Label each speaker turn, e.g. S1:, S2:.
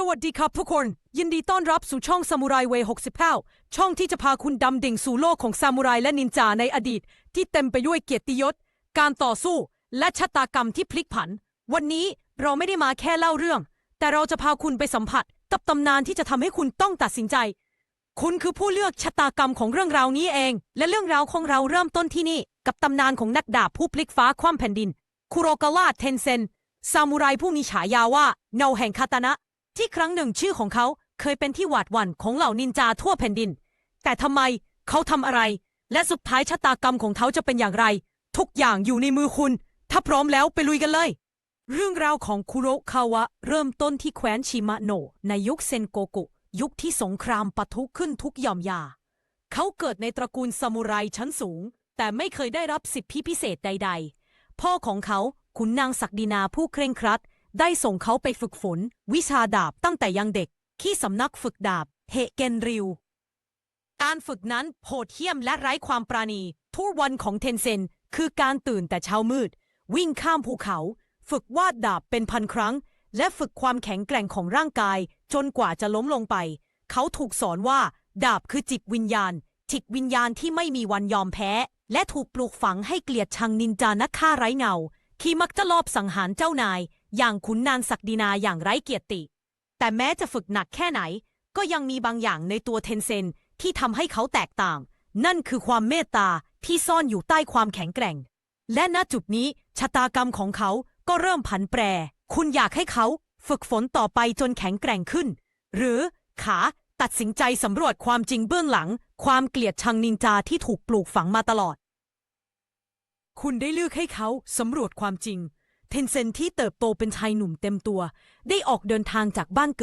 S1: สวัสดีครับทุกคน ยินดีต้อนรับสู่ช่องซามูไรเวย์69 ช่องที่จะพาคุณดำดิ่งสู่โลกของซามูไรและนินจาในอดีต ที่เต็มไปด้วยเกียรติยศ การต่อสู้ และชะตากรรมที่พลิกผัน วันนี้เราไม่ได้มาแค่เล่าเรื่อง แต่เราจะพาคุณไปสัมผัส กับตำนานที่จะทำให้คุณต้องตัดสินใจ คุณคือผู้เลือกชะตากรรมของเรื่องราวนี้เอง และเรื่องราวของเราเริ่มต้นที่นี่ กับตำนานของนักดาบผู้พลิกฟ้าคว่ำแผ่นดินคุโรกาวะเทนเซนซามูไรผู้มีฉายาว่าเงาแห่งคาตานะ ที่ครั้งหนึ่งชื่อของเขาเคยเป็นที่หวาดหวั่นของเหล่านินจาทั่วแผ่นดิน แต่ทำไมเขาทำอะไร และสุดท้ายชะตากรรมของเขาจะเป็นอย่างไร ทุกอย่างอยู่ในมือคุณ ถ้าพร้อมแล้วไปลุยกันเลย เรื่องราวของคุโรคาวะ เริ่มต้นที่แคว้นชิมะโนะในยุคเซนโกกุ ยุคที่สงครามปะทุขึ้นทุกหย่อมยา เขาเกิดในตระกูลซามูไรชั้นสูง แต่ไม่เคยได้รับสิทธิพิเศษใด ๆ พ่อของเขาขุนนางศักดินาผู้เคร่งครัด ได้ส่งเขาไปฝึกฝน วิชาดาบตั้งแต่ยังเด็ก ที่สำนักฝึกดาบเฮเกนริว การฝึกนั้นโหดเหี้ยมและไร้ความปราณี ทุกวันของเทนเซน คือการตื่นแต่เช้ามืด วิ่งข้ามภูเขา ฝึกวาดดาบเป็นพันครั้ง และฝึกความแข็งแกร่งของร่างกาย จนกว่าจะล้มลงไป เขาถูกสอนว่า ดาบคือจิตวิญญาณ จิตวิญญาณที่ไม่มีวันยอมแพ้ และถูกปลูกฝังให้เกลียดชังนินจานักฆ่าไร้เงา ที่มักจะลอบสังหารเจ้านาย อย่างขุนนางศักดินาอย่างไร้เกียรติ แต่แม้จะฝึกหนักแค่ไหน ก็ยังมีบางอย่างในตัวเทนเซนที่ทำให้เขาแตกต่าง นั่นคือความเมตตาที่ซ่อนอยู่ใต้ความแข็งแกร่ง และณจุดนี้ชะตากรรมของเขาก็เริ่มผันแปร คุณอยากให้เขาฝึกฝนต่อไปจนแข็งแกร่งขึ้น หรือขาตัดสินใจสำรวจความจริงเบื้องหลัง ความเกลียดชังนินจาที่ถูกปลูกฝังมาตลอด คุณได้เลือกให้เขาสำรวจความจริง เทนเซนที่เติบโตเป็นชายหนุ่มเต็มตัว ได้ออกเดินทางจากบ้านเกิด